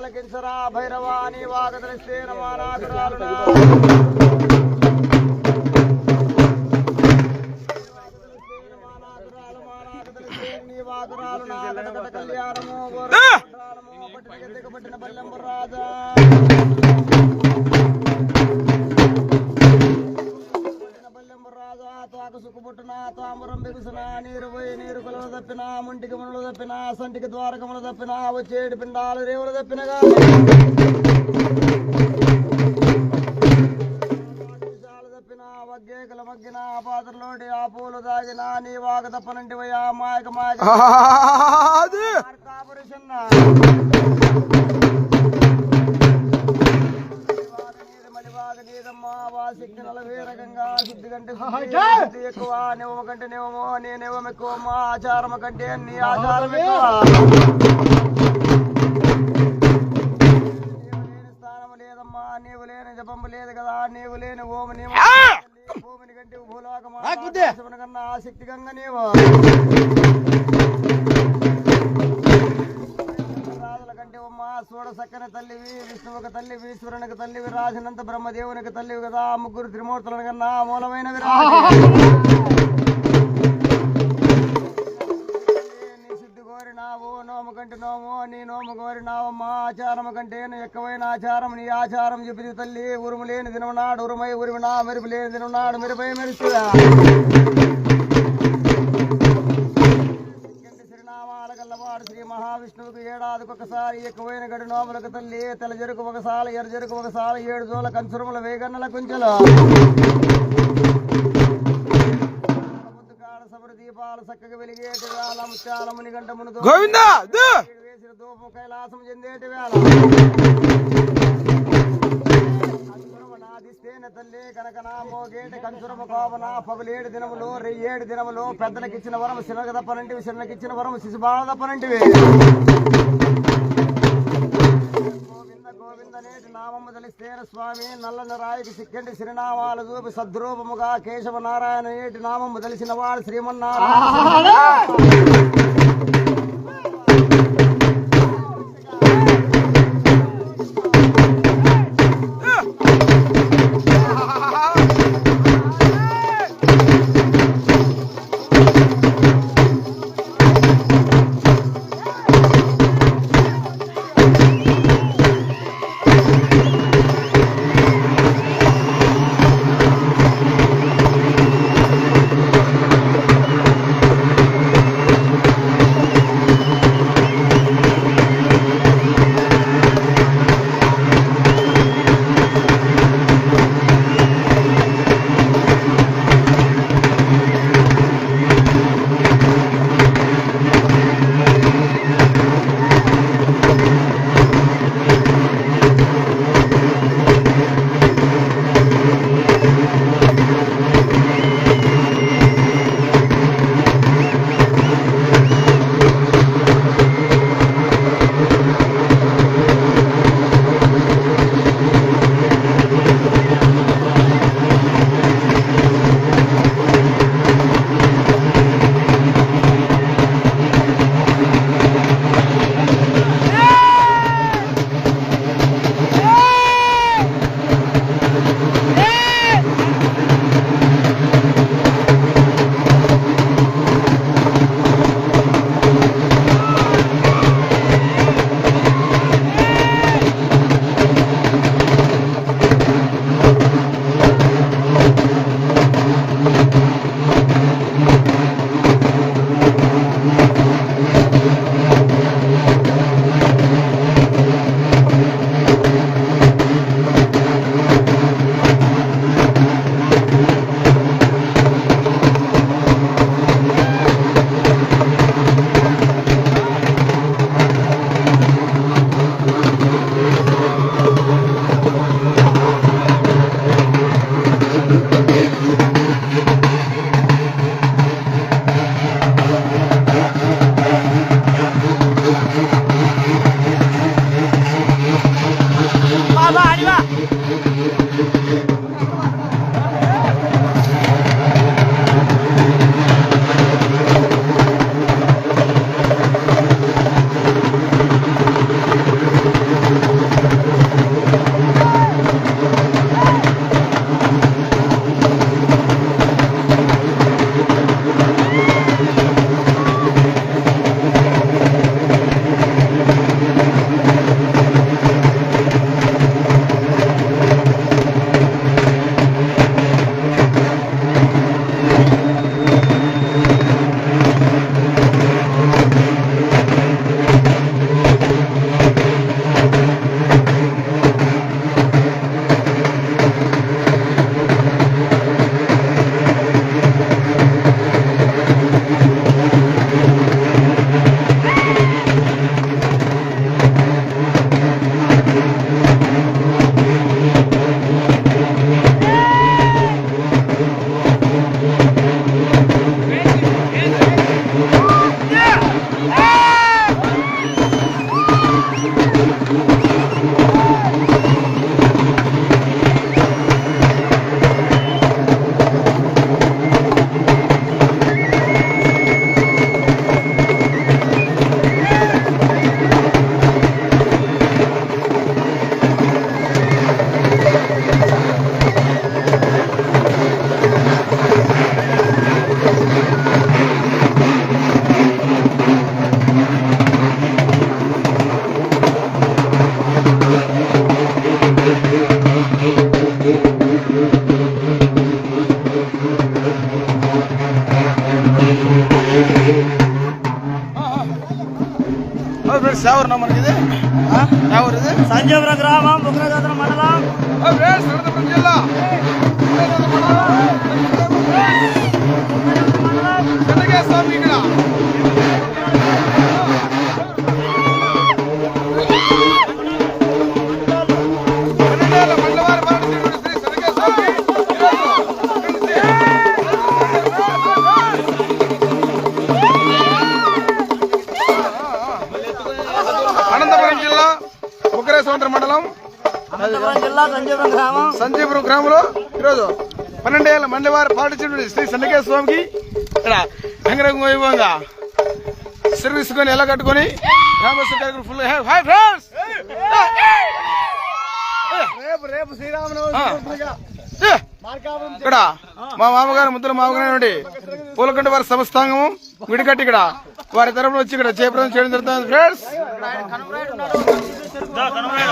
మణి బాలకించరా భైరవాణి వాగదలిస్తే రమానాథరాలునా కళ్యాణము పట్టిన బల్లెంబు రాజా. బల్లెంబు రాజా తాకు సుక్కుబుట్టున తామరం బిగుసిన నీరు పోయి నీరు కొలవ తప్పిన ముంటికి మునులు తప్పిన సంటికి ద్వారకములు తప్పిన వచ్చేడు పిండాలు రేవులు తప్పినగా వగ్గేకల మగ్గిన పాత్రలోటి ఆ పూలు దాగిన నీ వాగ తప్పనంటి పోయా మాయక మాయక కంటే ఎక్కువ? నివమ కంటే నివమో నీ నివమ ఎక్కువ మా ఆచారము కంటే నీ ఆచారం స్థానము లేదమ్మా నీవు లేని జపము లేదు కదా నీవు లేని ఓము నీవు భూమిని కంటే భూలోకమా కన్నా ఆసక్తి గంగ నీవు. ఉమ్మ సూడ సక్కన తల్లివి విష్ణువుకి తల్లివి ఈశ్వరునికి తల్లివి రాజనంత బ్రహ్మదేవునికి తల్లివి కదా ముగ్గురు త్రిమూర్తుల కన్నా మూలమైనవి రాజు. నీ సిద్ధి కోరినావు నోము కంటే నోము నీ నోము కోరినావు మా ఆచారము కంటే ఎక్కువైన ఆచారం నీ ఆచారం చెప్పి తల్లి ఉరుము లేని దినమునాడు ఉరుమై ఉరిమినా మెరుపు లేని దినమునాడు మెరుపై మెరుస్తుగా మహావిష్ణువుకు ఏడాదికి ఒకసారి ఎక్కువైన గడి నోములకు తల్లి తెల జరుకు ఒకసారి ఎర్ర జరుకు ఒకసారి ఏడు జోల కంచురముల వేగన్నల కుంచెలు. దీపాలు చక్కగా వెలిగేటి వేళ ముత్యాల మునిగంట అది వేసిన ధూపం కైలాసం చెందేటి వేళ. నాదిస్తేన తల్లి కనక నా మోగేటి కంచురము కోపన పగులేడు దినములు రెయ్యేడు దినములు పెద్దలకు ఇచ్చిన వరం శిలక తప్పనంటివి చిన్నకి ఇచ్చిన వరం శిశుబాల తప్పనంటివి గోవింద గోవింద నేటి నామము తెలిస్తేన స్వామి నల్లని రాయికి సిక్కంటి సిరినామాలు చూపి సద్రూపముగా కేశవ నారాయణ నేటి నామము తెలిసిన వాడు శ్రీమన్నారాయణ. ఫ్రెండ్స్ ఎవరు మనకి ఇది ఎవరు ఇది సంజీవరం గ్రామం బుక్రజాతర మండలం ఫ్రెండ్స్ అనంతపురం జిల్లా చెన్నకేశ్వర ఉగ్రేశ్వర మండలం? అనంతపురం జిల్లా సంజీవరం గ్రామం. సంజీపురం గ్రామంలో ఈరోజు పన్నెండేళ్ళ మండవారి పాటించిన శ్రీ సండకేశ్వర స్వామికి ఇక్కడ రంగరంగ వైభవంగా సర్వీసుకొని ఎలా కట్టుకొని రామేశ్వర ఫుల్ హాయ్ ఫ్రెండ్స్ రేపు రేపు శ్రీరామనవమి ఇక్కడ మా మామగారు ముద్దుల మామగారు పూలకంట వారి సంస్థాంగము విడికట్టి ఇక్కడ వారి తరపున వచ్చి ఇక్కడ జయప్రదం చేయడం జరుగుతుంది. ఫ్రెండ్స్ 頼むよ